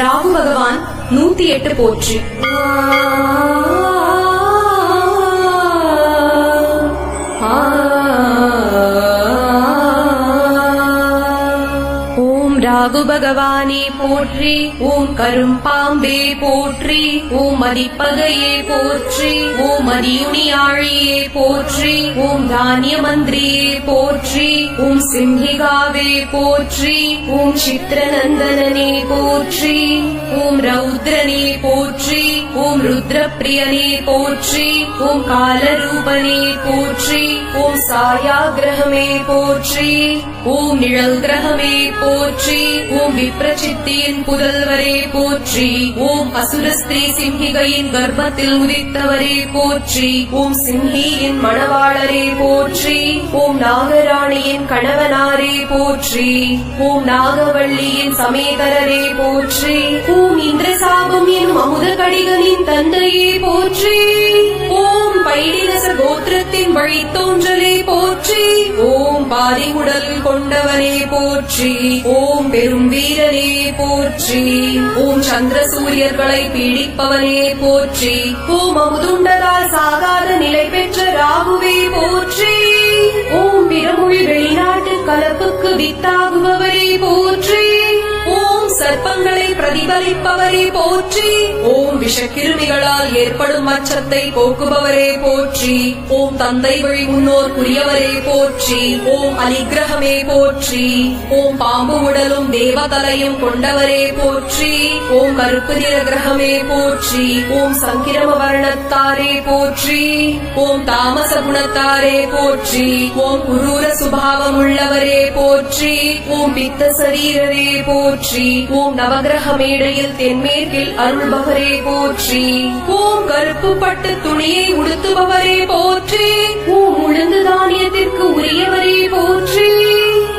ராகு பகவான் நூத்தி எட்டு போற்று. ஓம் பகவானே போற்றி ஓம் கரும்பாம்பே போற்றி ஓம் மதிப்பகையே போற்றி ஓம் மதியுணியாழியே போற்றி ஓம் தானிய மந்திரியே போற்றி ஓம் சிம்ஹிகாவே போற்றி ஓம் சித்திரநந்தனே போற்றி ஓம் ரௌத்ரனே போற்றி ஓம் ருத்ரப்பிரியனே போற்றி ஓம் காலரூபனே போற்றி ஓம் சாயாகிரகமே போற்றி ஓம் நிழல் கிரகமே போற்றி ஓம் விப்ரசித்தியின் புதல்வரே போற்றி ஓம் அசுரஸ்திரீ சிம்ஹிகையின் கர்ப்பத்தில் உதித்தவரே போற்றி ஓம் சிம்ஹியின் மணவாளரே போற்றி ஓம் நாகராணியின் கணவனாரே போற்றி ஓம் நாகவள்ளியின் சமேதரரே போற்றி ஓம் இந்திரசாபம் எனும் அமுத கடிகளின் தந்தையே போற்றி ஓம் பைடிரச கோத்திரத்தின் வழித்தோன்றலே போற்றி ஓம் பாதி உடல் கொண்டவனே போற்றி. ஓம் பெரும் வீரனே போற்றி. ஓம் சந்திர சூரியர்களை பீடிப்பவனே போற்றி. ஓம் அமுதுண்டதால் சாகாத நிலை பெற்ற ராகுவே போற்றி. ஓம் பிறமொழி வெளிநாட்டு கலப்புக்கு வித்தாகுபவரே போற்றி. ஓம் சர்ப்பங்களை பிரதிபலிப்பவரே போற்றி ஓம் விஷக்கிருமிகளால் ஏற்படும் அச்சத்தை போக்குபவரே போற்றி ஓம் தந்தை வழி முன்னோர் புரியவரே போற்றி ஓம் அலிகிரகமே போற்றி ஓம் பாம்பு உடலும் தேவதலையும் கொண்டவரே போற்றி ஓம் கருப்பு நிற கிரகமே போற்றி ஓம் சங்கிரம வர்ணத்தாரே போற்றி ஓம் தாமச குணத்தாரே போற்றி ஓம் குரூர சுபாவம் உள்ளவரே போற்றி ஓம் பித்த சரீரரே போற்றி ஓம் நவகிரக மேடையில் தென்மேற்கில் அருள்பவரே போற்றி. ஓம் கருப்பு பட்டு துணியை உடுத்துபவரே போற்றி. ஓம் உளுந்து தானியத்திற்கு உரியவரே போற்றி.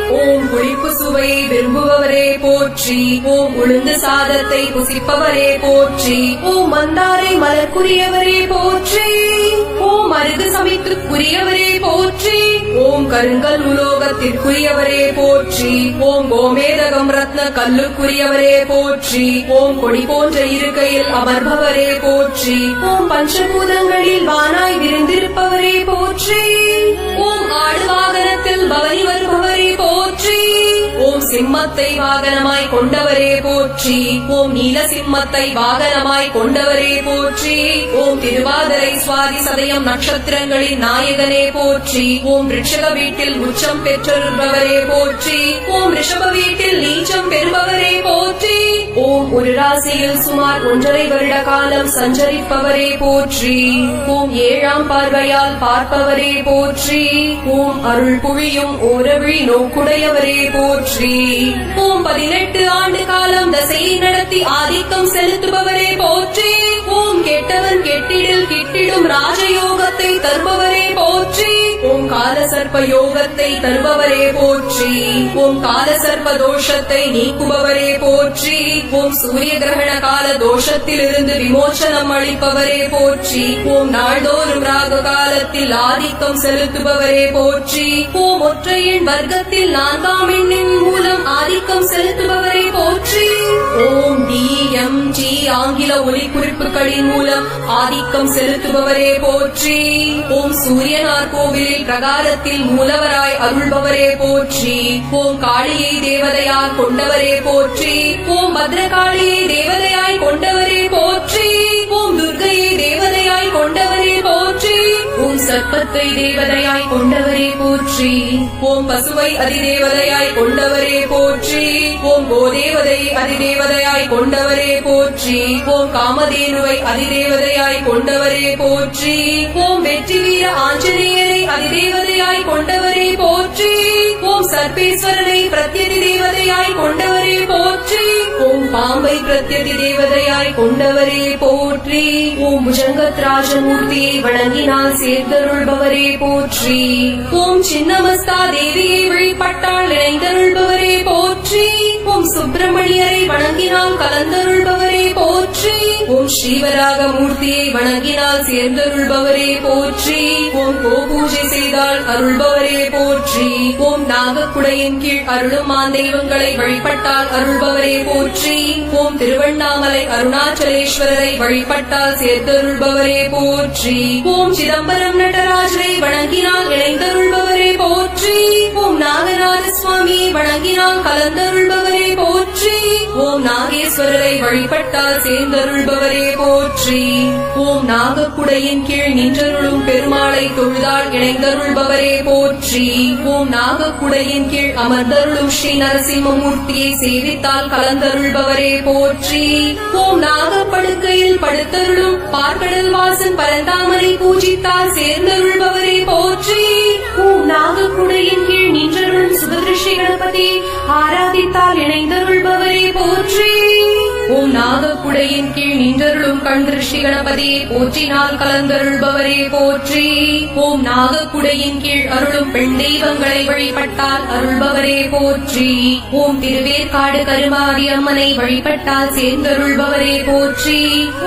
ஓம் புளிப்பு சுவையை விரும்புபவரே போற்றி. ஓம் உளுந்து சாதத்தை புசிப்பவரே போற்றி. ஓம் மந்தாரை மலர்க்குரியவரே போற்றி. ஓம் அருகு சமைத்துக்குரியவரே போற்றி. ஓம் கருங்கல் உலோகத்திற்குரியவரே போற்றி. ஓம் கோமேதகம் ரத்ன கல்லுக்குரியவரே போற்றி. ஓம் கொடி போன்ற இருக்கையில் அமர்பவரே போற்றி. ஓம் பஞ்சபூதங்களில் வானாய் விரிந்திருப்பவரே போற்றி. ஓம் ஆடு வாகனத்தில் பவனி வருபவரே போற்றி. சிம்மத்தை வாகனமாய் கொண்டவரே போற்றி. ஓம் நீல சிம்மத்தை வாகனமாய் கொண்டவரே போற்றி. ஓம் திருவாதிரை சுவாதி சதயம் நட்சத்திரங்களின் நாயகனே போற்றி. ஓம் ரிஷப வீட்டில் உச்சம் பெற்றொருபவரே போற்றி. ஓம் ரிஷப வீட்டில் நீச்சம் பெறுபவரே போற்றி. ஓம் ஒரு ராசியில் சுமார் ஒன்றரை வருட காலம் சஞ்சரிப்பவரே போற்றி. ஓம் ஏழாம் பார்வையால் பார்ப்பவரே போற்றி. ஓம் அருள் புழியும் ஓரவிழி நோக்குடையவரே போற்றி. ஓம் பதினெட்டு ஆண்டு காலம் தசையை நடத்தி ஆதிக்கம் செலுத்துபவரே போற்றி. ஓம் கெட்டவன் கெட்டிடில் கிட்டிடும் ராஜயோகத்தை தருபவரே போற்றி. ஓம் காலசர்ப்ப யோகத்தை தருபவரே போற்றி. ஓம் காலசர்ப்ப தோஷத்தை நீக்குபவரே போற்றி. ஓம் சூரிய கிரகண கால தோஷத்திலிருந்து விமோசனம் அளிப்பவரே போற்றி. ஓம் நாள்தோறும் ராக காலத்தில் ஆதிக்கம் செலுத்துபவரே போற்றி. ஓம் ஒற்றையின் வர்க்கத்தில் நான்காம் எண்ணின் மூலம் ஆதிக்கம் செலுத்துபவரை போற்றி. ஓம் டி எம் ஜி ஆங்கில ஒலிக்குறிப்புகளின் மூலம் ஆதிக்கம் செலுத்துபவரே போற்றி. ஓம் சூரியனார் கோவிலில் பிரகாரத்தில் மூலவராய் அருள்பவரே போற்றி. ஓம் காளியை தேவதையார் கொண்டவரே போற்றி. ஓம் பத்ரகாளியை தேவதையாய் கொண்டவரே போற்றி. ஓம் துர்கையை தேவதையாய் கொண்டவரே சர்ப்பத்தை தேவதையாய் கொண்டவரே போற்றி. ஓம் பசுவை அதிதேவதையாய் கொண்டவரே போற்றி. ஓம் கோதேவதை அதிதேவதையாய் கொண்டவரே போற்றி. ஓம் காமதேனுவை அதிதேவதையாய் கொண்டவரே போற்றி. ஓம் வெற்றி வீர ஆஞ்சநேயரை அதிதேவதையாய் கொண்டவரே போற்றி. ஓம் சர்பேஸ்வரனை பிரத்யதி தேவதையாய் கொண்டவரே போற்றி. ஓம் பாம்பை பிரத்யதி தேவதையாய் கொண்டவரே போற்றி. ஓம் புஜங்கத்ராஜமூர்த்தியை வணங்கினால் இணைந்தருள்பவரே போற்றி. ஓம் சின்னமஸ்தா தேவியை வழிபட்டால் இணைந்தருள்பவரே போற்றி. ஓம் சுப்பிரமணியரை வணங்கினால் கலந்தருள்பவரே போற்றி. ஓம் ஸ்ரீவராக மூர்த்தியை வணங்கினால் சேர்ந்தருள்பவரே போற்றி. ஓம் கோபூஜை செய்தால் அருள்பவரே போற்றி. ஓம் நாகக்குடையின் கீழ் அருளும் மாந்தெய்வங்களை வழிபட்டால் அருள்பவரே போற்றி. ஓம் திருவண்ணாமலை அருணாச்சலேஸ்வரரை வழிபட்டால் சேர்த்தருள்பவரே போற்றி. ஓம் சிதம்பரம் நடராஜரை வணங்கினால் இணைந்தருள்பவரே போற்றி. ஓம் நாகநாத சுவாமியை வணங்கினால் கலந்தருள்பவரே ஓம் நாகேஸ்வரரை வழிபட்டால் சேர்ந்தருள்பவரே போற்றி. ஓம் நாகக்குடையின் கீழ் நின்றருளும் பெருமாளை தொழுதால் இணைந்தருள்பவரே போற்றி. ஓம் நாகக்குடையின் கீழ் அமர்ந்தருளும் ஸ்ரீ நரசிம்மமூர்த்தியை சேவித்தால் கலந்தருள்பவரே போற்றி. ஓம் நாகப்படுக்கையில் படுத்தருளும் பார்க்கடல் வாசன் பரந்தாமரை பூஜித்தால் சேர்ந்தருள்பவரே போற்றி. ஓம் நாகக்குடையின் கீழ் நின்றருளும் சுபதிருஷ்டி கணபதி ஆராதித்தால் இணைந்தருள்பவரே போற்றி. Dream. ஓம் நாகக்குடையின் கீழ் நின்றருளும் கண் திருஷ்டி கணபதியை போற்றினால் கலந்தருள்பவரே போற்றி. ஓம் நாகக்குடையின் கீழ் அருளும் பெண் தெய்வங்களை வழிபட்டால் அருள்பவரே போற்றி. ஓம் திருவேற்காடு கருமாரி அம்மனை வழிபட்டால் சேர்ந்தருள்பவரே போற்றி.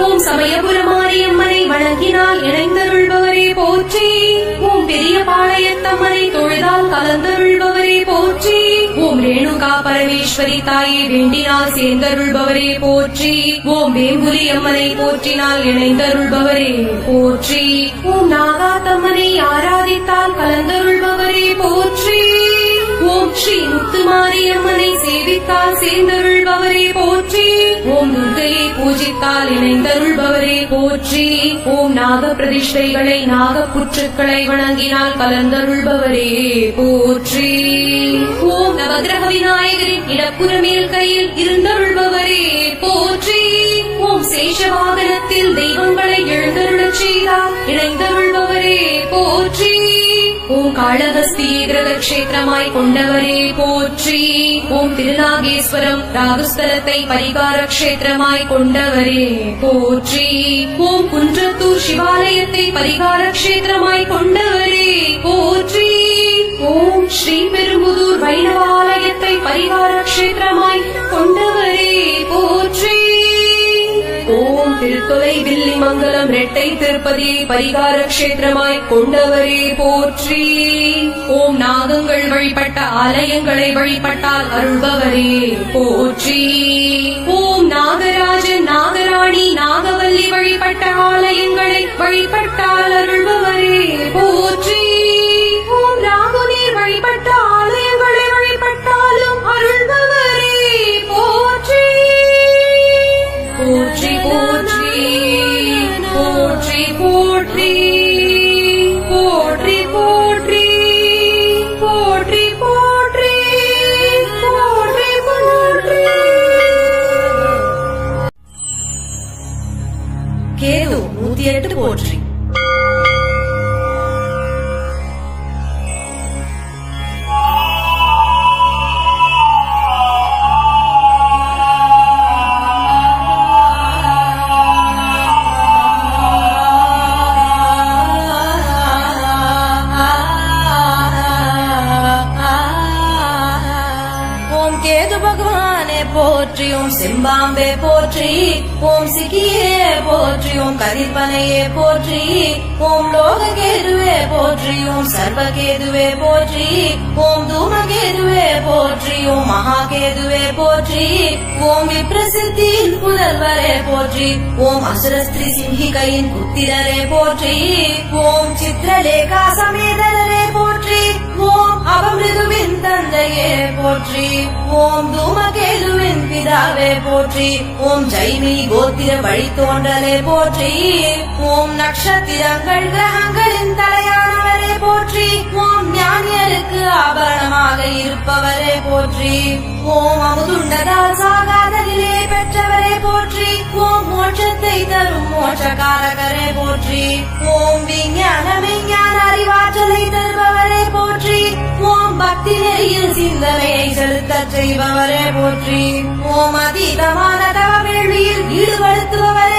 ஓம் சமயபுர மாரியம்மனை வணங்கினால் இணைந்தருள்பவரே போற்றி. ஓம் பெரிய பாளையத்தம்மனை தொழுதால் கலந்தருள்பவரே போற்றி. ஓம் ரேணுகா பரமேஸ்வரி தாயை வேண்டினால் சேர்ந்தருள்பவரே போற்றி ஓம் வேம்புலி அம்மனை போற்றினால் இணைந்தருள்பவரே. போற்றி. ஓம் நாகாத்தம்மனை ஆராதித்தால் கலந்தருள்பவரே. போற்றி. ஓம் ஸ்ரீ முத்துமாரியம்மனை சேவித்தால் சேர்ந்தருள்பவரே போற்றி. ஓம் துர்கையை பூஜித்தால் இணைந்தருள்பவரே போற்றி. ஓம் நாக பிரதிஷ்டைகளை நாக புற்றுக்களை வணங்கினால் கலந்தருள்பவரே போற்றி. ஓம் நவகிரக விநாயகரின் இடப்புறமேல் கையில் இருந்தருள்பவரே போற்றி. ஓம் சேஷ வாகனத்தில் தெய்வங்களை எழுந்தருளச் செய்தால் இணைந்தருள் ஓம் காளஹஸ்தி கொண்டவரே போற்றி. ஓம் திருநாகேஸ்வரம் ராகுஸ்தலத்தை பரிகார கஷேத்திரமாய் கொண்டவரே போற்றி. ஓம் குன்றத்தூர் சிவாலயத்தை பரிகார கஷேத்திரமாய் கொண்டவரே போற்றி. ஓம் ஸ்ரீ பெரும்புதூர் வைணவாலயத்தை பரிகார கஷேத்திரமாய் கொண்டவரே போற்றி. ஓம் திருத்தொலை வில்லிமங்கலம் ரெட்டை திருப்பதி பரிகார கஷேத்திரமாய் கொண்டவரே போற்றி. ஓம் நாகங்கள் வழிபட்ட ஆலயங்களை வழிபட்டால் அருள்பவரே போற்றி. ஓம் நாகராஜன் நாகராணி நாகவல்லி வழிபட்ட ஆலயங்களை வழிபட்டால் அருள்பவரே போற்றி. തിയറ്റർ പോട്രി போற்றியும் சிம்பாம்பே போற்றி ஓம் சிக்கியே போற்றியும் கதிர்பனையே போற்றி ஓம் லோககேதுவே போற்றியும் சர்வகேதுவே போற்றி ஓம் தூமகேதுவே போற்றியும் மகாகேதுவே போற்றி ஓம் விப்ரசித்தியின் புதல்வரே போற்றி ஓம் அசுரஸ்திரி சிங்கிகையின் புத்திரரே போற்றி ஓம் சித்திரலேகா சமேதரே தந்தையே போற்றி. ஓம் தூமகேதுவின் பிதாவே போற்றி. ஓம் ஜைமி கோத்திர வழித்தோன்றலே போற்றி. ஓம் நட்சத்திரங்கள் கிரகங்களின் தலையானவரே போற்றி. ஓம் ஞானியருக்கு ஆபரணமாக இருப்பவரே போற்றி. ஓம் அமுதுண்டதால் சாகாத நிலையை பெற்றவரே போற்றி. ஓம் மோட்சத்தை தரும் மோட்சகாரகரே போற்றி. ஓம் விஞ்ஞான விஞ்ஞான அறிவாற்றலை தருபவரே சிந்தனையில் சிந்தனையை செலுத்த செய்பவரே போற்றி. ஓம் அதீதமான தவ ஈடுபடுத்துபவரே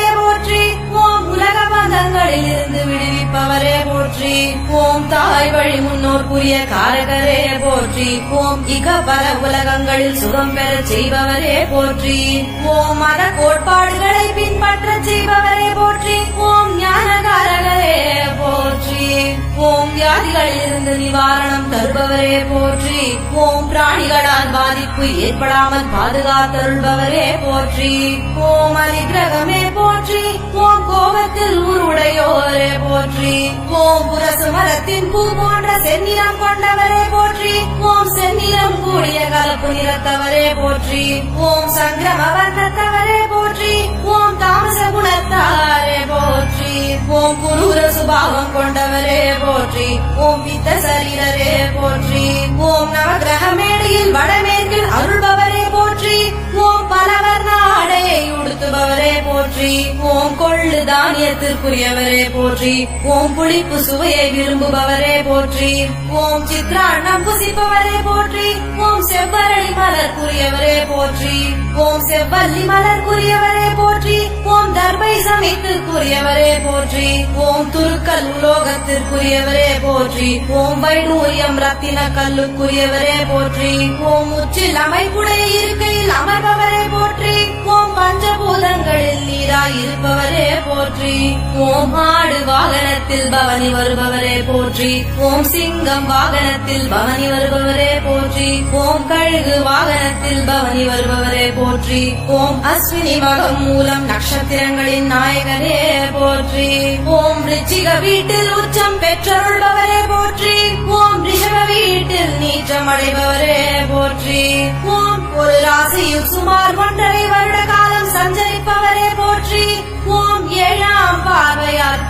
பந்தங்களில் இருந்து விடுவிப்பவரே போற்றி. ஓம் தாய் வழி முன்னோர் புரிய காரகரே போற்றி. ஓம் இக பல உலகங்களில் சுகம் பெற செய்பவரே போற்றி. ஓம் மத கோட்பாடுகளை பின்பற்ற செய்பவரே போற்றி. ஓம் ஞானகாரகரே போற்றி. ஓம் வியாதிகளில் இருந்து நிவாரணம் தருபவரே போற்றி. ஓம் பிராணிகளால் பாதிப்பு ஏற்படாமல் பாதுகாத்தருள்பவரே போற்றி. ஓம் அலிகிரகமே போற்றி. ஓம் கோபத்தில் உருவுடையோரே போற்றி. ஓம் புரசு மரத்தின் பூ போன்ற செந்நிறம் கொண்டவரே போற்றி. ஓம் செந்நிறம் கூடிய கலப்பு நிறத்தவரே போற்றி. ஓம் சங்கிரம வர்ணத்தவரே போற்றி. ஓம் தாமச குணத்தாரே போற்றி. ஓம் குரூர சுபாவம் கொண்டவரே போற்றி. ஓம் பித்த சரீரரே போற்றி. ஓம் நவ நவகிரக மேடையில் வடமே போற்றி ஓம் கொள்ளு தானியத்திற்குரியவரே போற்றி ஓம் புளிப்பு சுவையை விரும்புபவரே போற்றி ஓம் சித்ராண்ணம் புசிப்பவரே போற்றி ஓம் செவ்வரளி மலர்க்குரியவரே போற்றி ஓம் செவ்வல்லி மலர்க்குரியவரே போற்றி ஓம் தர்பை சமைத்திற்குரியவரே போற்றி ஓம் துருக்கல் உலோகத்திற்குரியவரே போற்றி ஓம் வைடூரியம் ரத்தின கல்லுக்குரியவரே போற்றி ஓம் உச்சில் அமைப்புடைய இருக்கையில் இருப்பவரே போற்றி. ஓம் ஆடு வாகனத்தில் பவனி வருபவரே போற்றி. ஓம் சிங்கம் வாகனத்தில் பவனி வருபவரே போற்றி. ஓம் கழுகு வாகனத்தில் பவனி வருபவரே போற்றி. ஓம் அஸ்வினி மகம் மூலம் நட்சத்திரங்களின் நாயகரே போற்றி. ஓம் ரிச்சிக வீட்டில் உச்சம் பெற்றருள்பவரே போற்றி. ஓம் ரிஷப வீட்டில் நீச்சம் அடைபவரே போற்றி. ஓம் ஒரு ராசியில் சுமார் ஒன்றரை வருட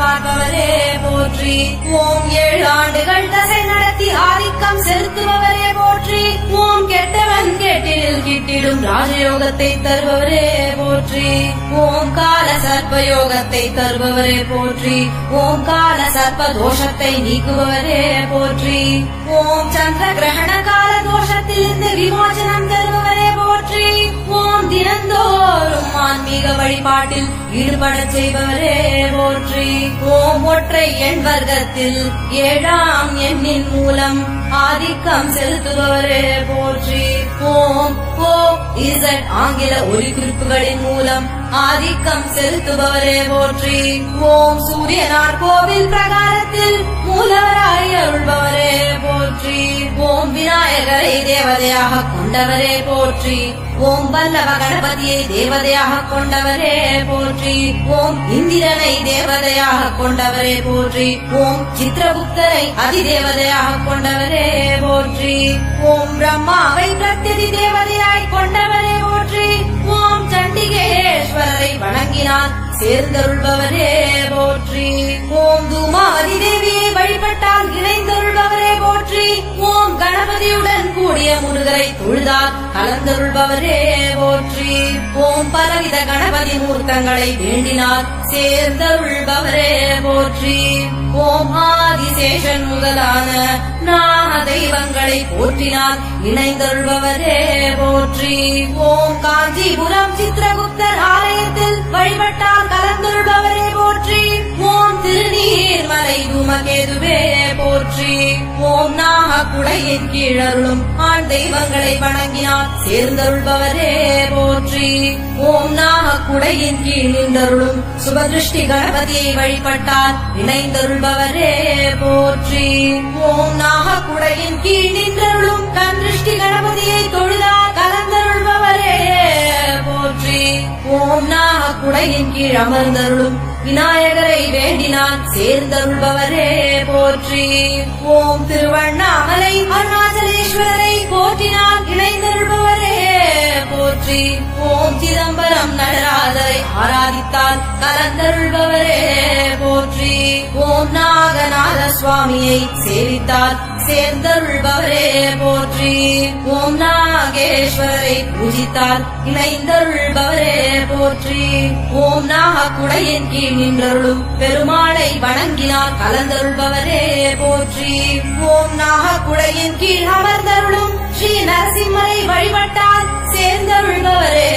பார்ப்பவரே போற்றி. ஓம் ஏழு ஆண்டுகள் தசை நடத்தி ஆதிக்கம் செலுத்துபவரே போற்றி. ஓம் கெட்டவன் கேட்டில் கிட்டிடும் ராஜயோகத்தை தருபவரே போற்றி. ஓம் கால சர்ப்பயோகத்தை தருபவரே போற்றி. ஓம் கால சர்ப்ப தோஷத்தை நீக்குபவரே போற்றி. ஓம் சந்திர கிரகண கால தோஷத்தில் இருந்து விமோசனம் தருபவரே போற்றி ஓம் தினந்தோறும் ஆன்மீக வழிபாட்டில் ஈடுபட செய்பவரே போற்றி. ஓம் ஒற்றை எண் வர்க்கத்தில் ஏழாம் எண்ணின் மூலம் ஆதிக்கம் செலுத்துபவரே போற்றி ஓம் ஓ இசட் ஆங்கில ஒலிகுறிப்புகளின் மூலம் ஆதிக்கம் செலுத்துபவரே போற்றி ஓம் சூரியனார் கோவில் பிரகாரத்தில் மூலவராய் அருள்பவரே போற்றி ஓம் விநாயகரை தேவதையாக கொண்டவரே போற்றி ஓம் வல்லவ கணபதியை தேவதையாக கொண்டவரே போற்றி. ஓம் இந்திரனை தேவதையாக கொண்டவரே போற்றி. ஓம் சித்திரகுப்தரை அதிதேவதையாக கொண்டவரே போற்றி. ஓம் பிரம்மாவை பிரத்யதி தேவதையாய் கொண்டவரே போற்றி. ஓம் சண்டிகேஸ்வரரை வணங்கினான். சேர்ந்தருள்பவரே போற்றி. ஓம் தூமாவதி தேவியை வழிபட்டால் இணைந்தருள்பவரே போற்றி. ஓம் கணபதியுடன் கூடிய முருகரை தொழுதால் கலந்தருள்பவரே போற்றி. ஓம் பலவித கணபதி மூர்த்தங்களை வேண்டினார் சேர்ந்தருள்பவரே போற்றி. ஓம் ஆதிசேஷன் முதலான நாக தெய்வங்களை போற்றினார். இணைந்தொள்பவரே போற்றி. ஓம் காஞ்சிபுரம் சித்திரகுப்தர் ஆலயத்தில் வழிபட்டால் கலந்துள்பவரே போற்றி. ஓம் திருநீர்மலை தூமகேதுவே போற்றி. ஓம் நாக குடையின் கீழருளும் ஆண் தெய்வங்களை வணங்கினார் சேர்ந்தருள்பவரே போற்றி. ஓம் நாக குடையின் கீழ் நின்றருளும் சுபதிருஷ்டி கணபதியை வழிபட்டால் இணைந்தருள்பவரே போற்றி. ஓம் நாகக்குடையின் கீழ் நின்றருளும் கண் திருஷ்டி கணபதியை தொழுதா கலந்தருள்பவரே. போற்றி. ஓம் நாகக்குடையின் கீழ் அமர்ந்தருளும் விநாயகரை வேண்டினான் சேர்ந்தருள்பவரே. போற்றி. ஓம் திருவண்ணாமலை அருணாச்சலேஸ்வரரை போற்றினான் இணைந்தருள்பவரே. போற்றி ஓம் சிதம்பரம் நடராஜரை ஆராதித்தால் கலந்தருள்பவரே. போற்றி ஓம் நாகநாத சுவாமியை சேவித்தால் சேர்ந்தருள்பவரே. போற்றி ஓம் நாகேஸ்வரரை பூஜித்தால் இணைந்தருள்பவரே. போற்றி ஓம் நாகக்குடையின் கீழ் நின்றருளும் பெருமாளை வணங்கினால் கலந்தருள்பவரே. போற்றி ஓம் நாகக்குடையின் கீழ் அமர்ந்தருளும் ஸ்ரீ நரசிம்மரை வழிபட்டால் சேர்ந்தருள்பவரே.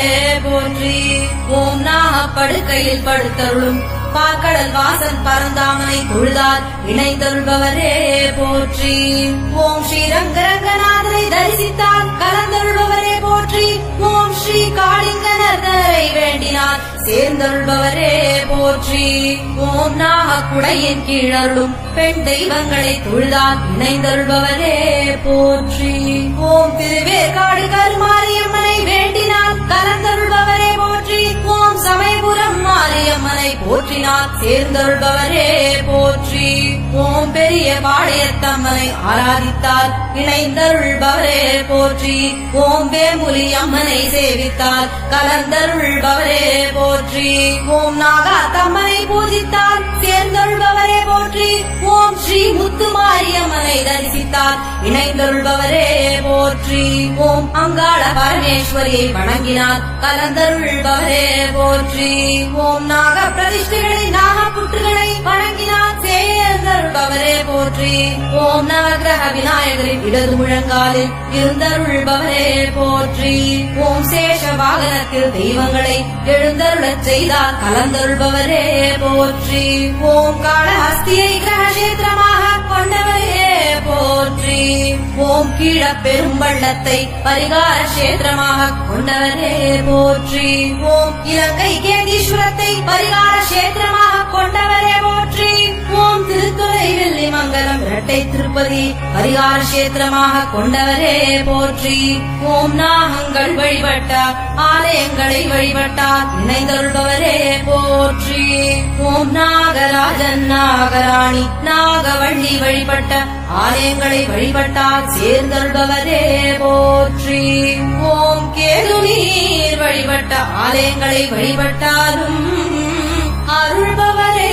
போற்றி. ஓம் நாக படுக்கையில் படுத்தருளும். பாக்கடல் வாசன் பரந்தாமனை பொழுதால் இணைத்தருள்பவரே போற்றி. ஓம் ஸ்ரீ ரங்கரங்கநாதனை தரிசித்தால் கலந்தருள்பவரே. போற்றி. ஓம் ஸ்ரீ காளிங்கனரை வேண்டினார் சேர்ந்தருள்பவரே. போற்றி. ஓம் நாகக்குடையின் கீழருளும் பெண் தெய்வங்களை தொழுதான் இணைந்தருள்பவரே போற்றி. ஓம் திருவேற்காடு கருமாரியம்மனை வேண்டினால் கலந்தருள்பவரே போற்றி. சமயபுரம் மாரியம்மனை போற்றினார். சேர்ந்தொள்பவரே போற்றி. ஓம் பெரிய பாளையத்தம்மனை ஆராதித்தார். இணைந்தருள்பவரே போற்றி. ஓம் வேமுலி அம்மனை சேவித்தார். கலந்தருள்பவரே போற்றி. ஓம் நாகாத்தம்மனை பூஜித்தார். சேர்ந்தொள்பவரே போற்றி. ஓம் ஸ்ரீ முத்துமாரியம்மனை தரிசித்தார். இணைந்தருள்பவரே போற்றி. ஓம் அங்காள பரமேஸ்வரியை வணங்கினார். கலந்தருள்பவரே போற்றி. போற்றி. ஓம் நாக பிரதிஷ்டைகளை நாக புற்றுகளை வணங்கினால் சேர்ந்தருள்பவரே போற்றி. ஓம் நவகிரக விநாயகரின் இடது முழங்காலில் இருந்தருள்பவரே போற்றி. ஓம் சேஷ வாகனத்தில் தெய்வங்களை எழுந்தருளச் செய்தால் கலந்தருள்பவரே போற்றி. ஓம் காளஹஸ்தியை கிரகஷேத்திரமாக கொண்டவரே போற்றி ஓம் கீழ பெரும்பள்ளத்தை பரிகார கஷேத்திரமாக கொண்டவரே போற்றி. ஓம் இலங்கை கேதீஸ்வரத்தை பரிகார கஷேத்திரமாக கொண்டவரே போற்றி திருத்துறை வெள்ளி மங்கலம் இரட்டை திருப்பதி பரிகார கஷேத்திரமாக கொண்டவரே போற்றி. ஓம் நாகங்கள் வழிபட்டார் ஆலயங்களை வழிபட்டார் இணைந்தருள்பவரே போற்றி. ஓம் நாகராஜன் நாகராணி நாகவள்ளி வழிபட்ட ஆலயங்களை வழிபட்டார் சேர்ந்தருள்பவரே போற்றி. ஓம் கேது நீர் வழிபட்ட ஆலயங்களை வழிபட்டாலும் அருள்பவரே